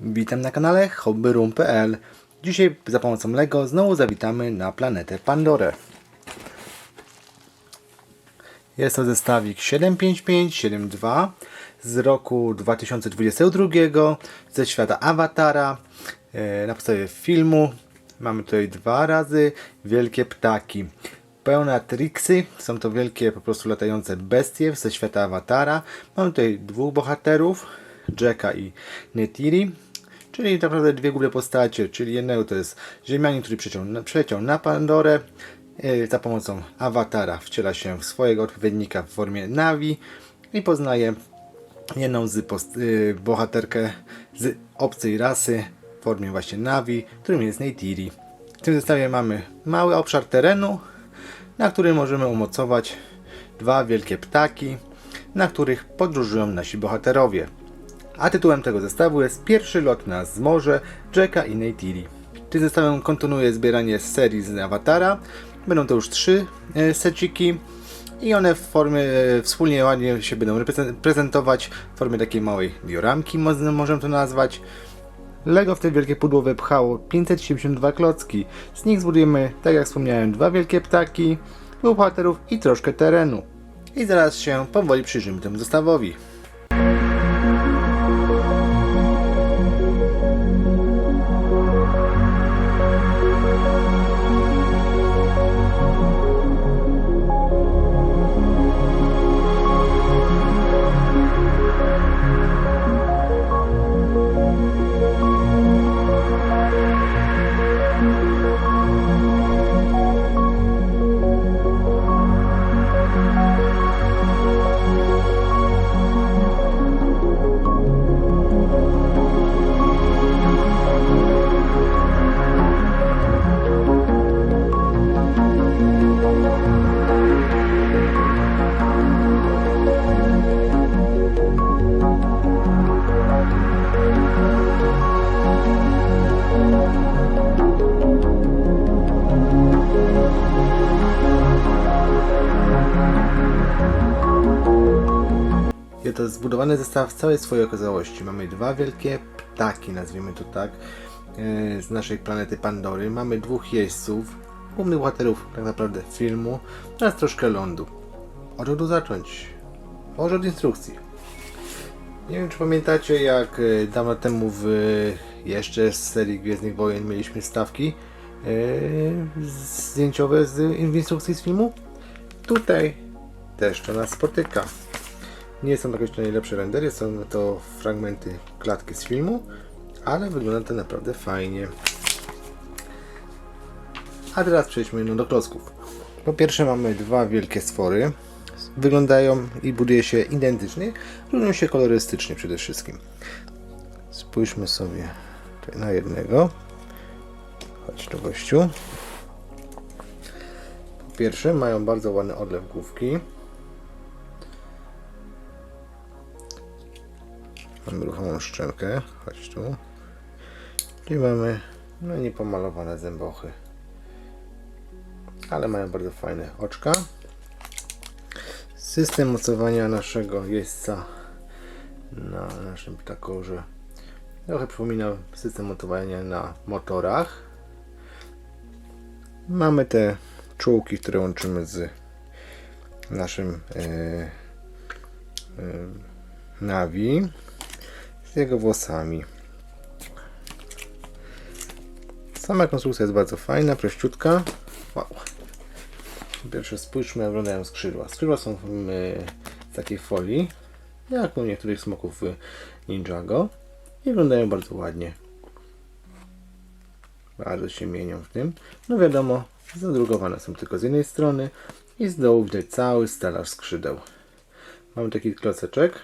Witam na kanale hobbyroom.pl Dzisiaj za pomocą LEGO znowu zawitamy na planetę Pandorę. Jest to zestawik 755-72 z roku 2022 ze świata Awatara e, na podstawie filmu. Mamy tutaj dwa razy wielkie ptaki. Pełne Trixy, są to wielkie po prostu latające bestie ze świata Awatara. Mamy tutaj dwóch bohaterów, Jacka i Netiri. Czyli tak naprawdę dwie główne postacie, czyli jednego to jest Ziemianin, który przyleciał na, przyleciał na Pandorę, e, za pomocą awatara wciela się w swojego odpowiednika w formie Navi i poznaje jedną z y, bohaterkę z obcej rasy w formie właśnie Navi, którym jest Neytiri. W tym zestawie mamy mały obszar terenu, na którym możemy umocować dwa wielkie ptaki, na których podróżują nasi bohaterowie. A tytułem tego zestawu jest Pierwszy lot na zmorze Jacka i Neytiri. Tym zestawem kontynuuję zbieranie serii z Awatara. Będą to już trzy e, seciki i one w formie e, wspólnie ładnie się będą prezentować w formie takiej małej dioramki, mo- możemy to nazwać. Lego w te wielkie pudło wepchało 572 klocki. Z nich zbudujemy, tak jak wspomniałem, dwa wielkie ptaki, dwóch bohaterów i troszkę terenu. I zaraz się powoli przyjrzymy temu zestawowi. Jest to zbudowany zestaw w całej swojej okazałości. Mamy dwa wielkie ptaki, nazwijmy to tak, e, z naszej planety Pandory. Mamy dwóch jeźdźców, głównych bohaterów tak naprawdę filmu, oraz troszkę lądu. Od tu zacząć? Może od instrukcji. Nie wiem, czy pamiętacie, jak e, dawno temu w jeszcze z serii Gwiezdnych Wojen mieliśmy stawki e, zdjęciowe z w instrukcji z filmu? Tutaj też to nas spotyka. Nie są to jakieś najlepsze rendery, są to fragmenty klatki z filmu, ale wygląda to naprawdę fajnie. A teraz przejdźmy no do klocków. Po pierwsze mamy dwa wielkie stwory. Wyglądają i buduje się identycznie, różnią się kolorystycznie przede wszystkim. Spójrzmy sobie na jednego. Chodź do gościu. Po pierwsze mają bardzo ładny odlew główki. Mamy ruchomą szczękę. Chodź tu. I mamy no niepomalowane zębochy. Ale mają bardzo fajne oczka. System mocowania naszego jeźdźca na naszym ptakorze trochę przypomina system mocowania na motorach. Mamy te czułki, które łączymy z naszym e, e, Navi z jego włosami. Sama konstrukcja jest bardzo fajna, prościutka. Wow. Pierwsze spójrzmy, jak wyglądają skrzydła. Skrzydła są w, z takiej folii, jak u niektórych smoków w Ninjago. I wyglądają bardzo ładnie. Bardzo się mienią w tym. No wiadomo, zadrugowane są tylko z jednej strony i z dołu widać cały stelaż skrzydeł. Mamy taki kloceczek,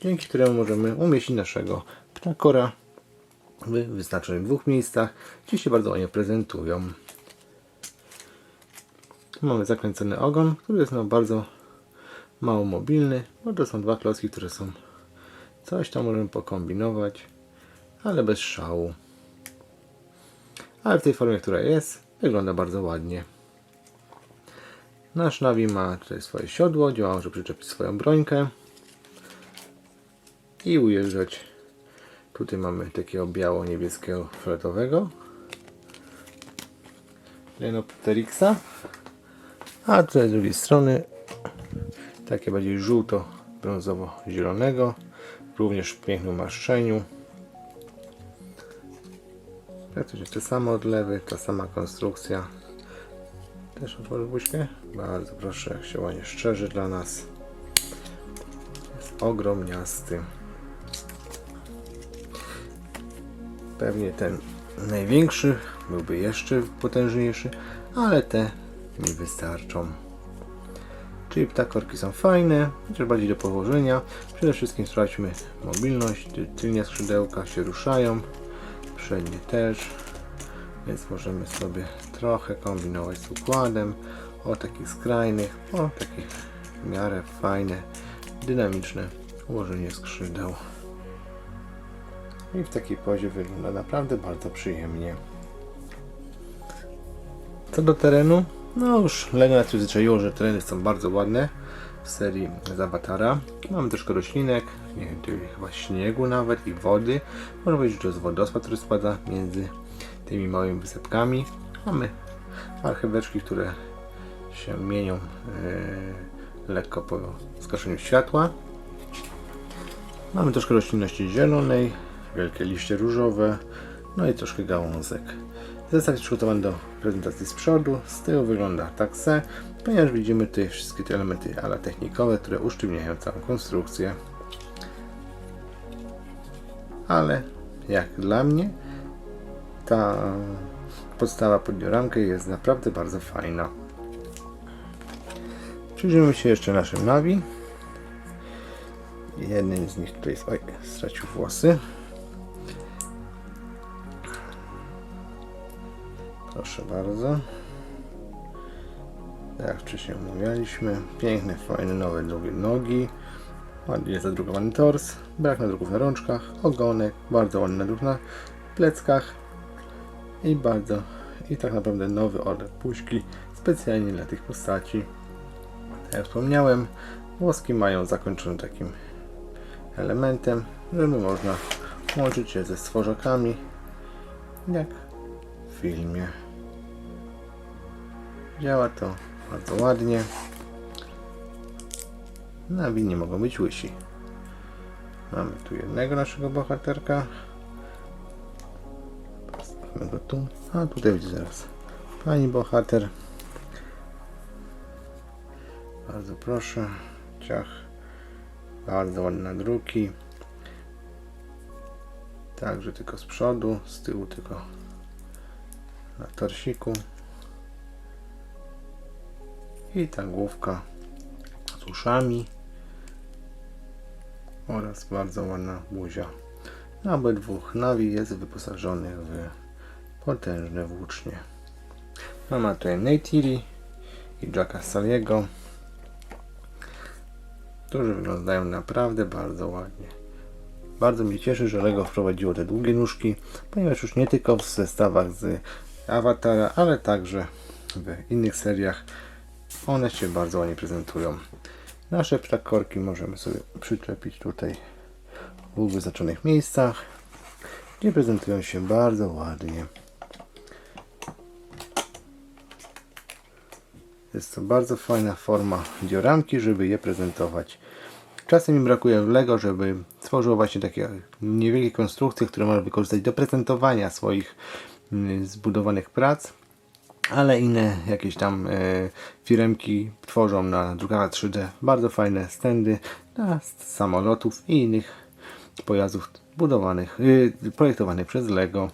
dzięki któremu możemy umieścić naszego ptakora w wyznaczonych dwóch miejscach, gdzie się bardzo ładnie prezentują. Mamy zakręcony ogon, który jest no bardzo mało mobilny, bo to są dwa klocki, które są coś tam możemy pokombinować, ale bez szału. Ale w tej formie, która jest, wygląda bardzo ładnie. Nasz Navi ma tutaj swoje siodło, gdzie może przyczepić swoją brońkę i ujeżdżać. Tutaj mamy takiego biało-niebieskiego fioletowego Lenopterixa. A tutaj z drugiej strony takie bardziej żółto-brązowo-zielonego, również w pięknym maszczeniu. Praktycznie te same odlewy, ta sama konstrukcja. Też otworzę buźkę? Bardzo proszę, jak się ładnie szczerzy dla nas. Jest ogromniasty. Pewnie ten największy byłby jeszcze potężniejszy, ale te mi wystarczą. Czyli ptakorki są fajne, chociaż bardziej do położenia. Przede wszystkim sprawdźmy mobilność. Ty- Tylnie skrzydełka się ruszają, przednie też. Więc możemy sobie trochę kombinować z układem. O takich skrajnych, o takich w miarę fajne, dynamiczne ułożenie skrzydeł. I w takiej pozie wygląda naprawdę bardzo przyjemnie. Co do terenu, no już Lego nas przyzwyczaiło, że tereny są bardzo ładne w serii z Awatara. Mamy troszkę roślinek, nie wiem, tutaj chyba śniegu nawet i wody. Można powiedzieć, że to jest wodospad, który spada między tymi małymi wysepkami. Mamy marcheweczki, które się mienią e, lekko po zgaszeniu światła. Mamy troszkę roślinności zielonej, wielkie liście różowe, no i troszkę gałązek. Zestaw jest przygotowany do prezentacji z przodu, z tyłu wygląda tak se, ponieważ widzimy tutaj wszystkie te elementy ala technikowe, które usztywniają całą konstrukcję. Ale jak dla mnie, ta podstawa pod ramkę jest naprawdę bardzo fajna. Przyjrzymy się jeszcze naszym Navi. Jednym z nich tutaj jest, oj, stracił włosy. Proszę bardzo. Tak jak wcześniej omawialiśmy, piękne, fajne, nowe, długie nogi. Ładnie zadrukowany tors, brak nadruków na rączkach, ogonek, bardzo ładny nadruk na pleckach i bardzo, i tak naprawdę nowy olek puśki specjalnie dla tych postaci. Jak wspomniałem, włoski mają zakończone takim elementem, żeby można łączyć je ze stworzakami, jak w filmie. Działa to bardzo ładnie. Nawi nie mogą być łysi. Mamy tu jednego naszego bohaterka. Postawimy go tu. A tutaj będzie zaraz pani bohater. Bardzo proszę. Ciach. Bardzo ładne druki. Także tylko z przodu, z tyłu tylko na torsiku. I ta główka z uszami oraz bardzo ładna buzia. Obydwu nawi jest wyposażonych w potężne włócznie. Mamy tutaj Neytiri i Jacka Saliego, którzy wyglądają naprawdę bardzo ładnie. Bardzo mnie cieszy, że Lego wprowadziło te długie nóżki, ponieważ już nie tylko w zestawach z Awatara, ale także w innych seriach one się bardzo ładnie prezentują. Nasze ptakorki możemy sobie przyczepić tutaj w wyznaczonych miejscach, gdzie prezentują się bardzo ładnie. Jest to bardzo fajna forma dioramki, żeby je prezentować. Czasem mi brakuje w Lego, żeby stworzyło właśnie takie niewielkie konstrukcje, które można wykorzystać do prezentowania swoich mm, zbudowanych prac ale inne jakieś tam e, firemki tworzą na drukarach 3D bardzo fajne stędy dla samolotów i innych pojazdów budowanych, e, projektowanych przez Lego.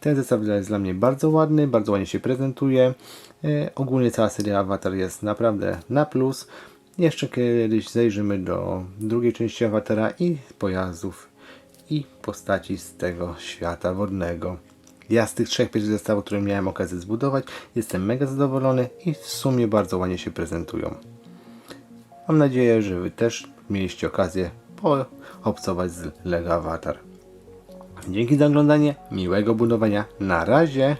Ten zestaw jest dla mnie bardzo ładny, bardzo ładnie się prezentuje. E, ogólnie cała seria Avatar jest naprawdę na plus. Jeszcze kiedyś zajrzymy do drugiej części Avatara i pojazdów i postaci z tego świata wodnego. Ja z tych trzech pierwszych zestawów, które miałem okazję zbudować, jestem mega zadowolony i w sumie bardzo ładnie się prezentują. Mam nadzieję, że Wy też mieliście okazję poobcować z LEGO Avatar. Dzięki za oglądanie, miłego budowania, na razie!